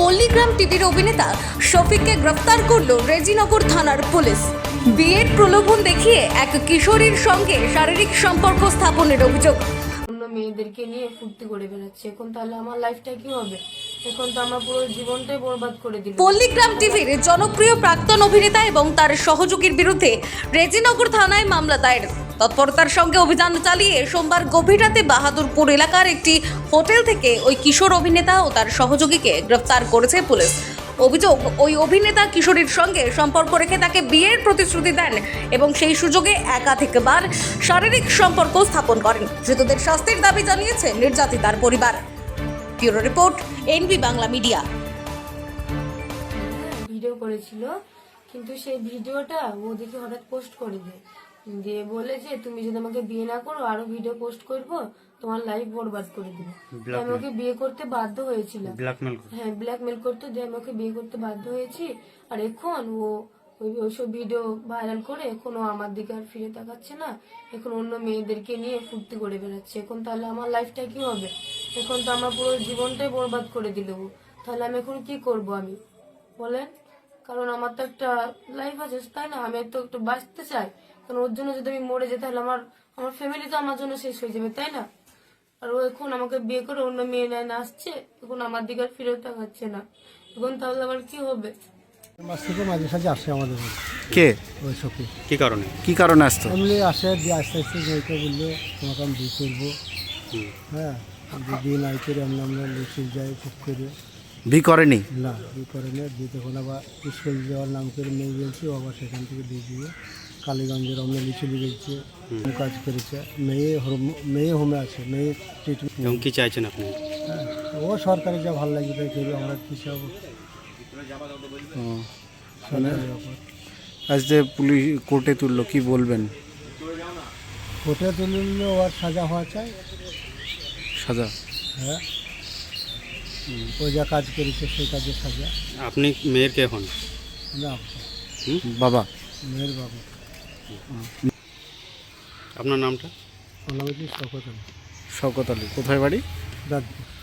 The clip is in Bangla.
পল্লীগ্রাম টিভির অভিনেতা শফিককে গ্রেফতার করল রেজিনগর থানার পুলিশ। বিয়ের প্রলোভন দেখিয়ে এক কিশোরীর সঙ্গে শারীরিক সম্পর্ক স্থাপনের অভিযোগ। অন্য মেয়েদেরকে নিয়ে ফুর্তি করে বেড়াচ্ছে। এখন তাহলে আমার লাইফটা কি হবে? এখন তো আমার পুরো জীবনটাই বরবাদ করে দিল। পল্লীগ্রাম টিভির জনপ্রিয় প্রাক্তন অভিনেতা এবং তার সহযোগীর বিরুদ্ধে রেজিনগর থানায় মামলা দায়ের। তৎপরতার সঙ্গে অভিযান চালিয়ে সোমবার গভীর রাতে বাহাদুরপুর এলাকার একটি হোটেল থেকে ওই কিশোর অভিনেতা ও তার সহযোগীকে গ্রেফতার করেছে পুলিশ। অভিযোগ, ওই অভিনেতা কিশোরীর সঙ্গে সম্পর্ক রেখে তাকে বিয়ের প্রতিশ্রুতি দেন এবং সেই সুযোগে একাধিকবার শারীরিক সম্পর্ক স্থাপন করেন। ধৃতদের শাস্তির দাবি জানিয়েছে নির্যাতিতার পরিবার। Bureau report, NB Bangla media. Video করেছিল, কিন্তু সেই ভিডিওটা ও দেখে হঠাৎ পোস্ট করে দেয়। দিয়ে বলে যে তুমি যদি আমাকে বিয়ে না করো আরও ভিডিও পোস্ট করব তোমার লাইফ বরবাদ করে দিবে। তো আমি ওকে বিয়ে করতে বাধ্য হয়েছিলাম। ব্ল্যাকমেল হ্যাঁ ব্ল্যাকমেল করতো দিয়ে আমি ওকে বিয়ে করতে বাধ্য হয়েছি। আর এখন ও ওইসব ভিডিও ভাইরাল করে এখন আমার দিকে আর ফিরে তাকাচ্ছে না। এখন অন্য মেয়েদেরকে নিয়ে ফুর্তি করে বেড়াচ্ছে। এখন তাহলে আমার লাইফটা কি হবে? এখন তো আমার পুরো জীবনটাই বরবাদ করে দিল তাহলে আমি এখন কি করব আমি? বলেন। কারণ আমার তো একটা লাইফ আছে তাই না? আমি তো একটু বাঁচতে চাই। কারণ ওর জন্য যদি আমি মরে যাই তাহলে আমার আমার ফ্যামিলি তো আমার জন্য শেষ হয়ে যাবে তাই না? আর ও এখন আমাকে বিয়ে করে অন্য মেয়ে নেয় না আসছে এখন আমার দিকে আর ফিরে তাকাচ্ছে না। এখন তাহলে আবার কি হবে? মাস থেকে মাঝে সাঝে আসে আমাদের কে? ওই সখী। কি কারণে? কি কারণে আসতো? আসে দিয়ে আস্তে আস্তে যেতে বলল তোমাকে আমি বিয়ে করব। হ্যাঁ বিয়ে নাই করে আমরা আমরা লিখে যাই খুব করে। বি করেনি? না বিয়ে করে না দিয়ে তখন আবার স্কুল যাওয়ার নাম করে গেছি ও আবার সেখান থেকে দিয়ে দিয়ে কালীগঞ্জের আমরা লিচুলি গেছে কাজ করেছে। মেয়ে হোম- মেয়ে হোমে আছে মেয়ে ট্রিটমেন্ট কি চাইছেন আপনি? হ্যাঁ ও সরকারি যা ভালো লাগে তাই করবে আমরা কী ব্যাপার আজ যে পুলিশ কোর্টে তুললো কি বলবেন? কোর্টে তুললে ওর সাজা হওয়া চাই? সাজা? হ্যাঁ। ও যা কাজ করেছে সেই কাজে সাজা। আপনি মেয়ের কে হন? না। বাবা? মেয়ের বাবু। আপনার নামটা? শকত শওকত আলী। কোথায় বাড়ি? দাদপুর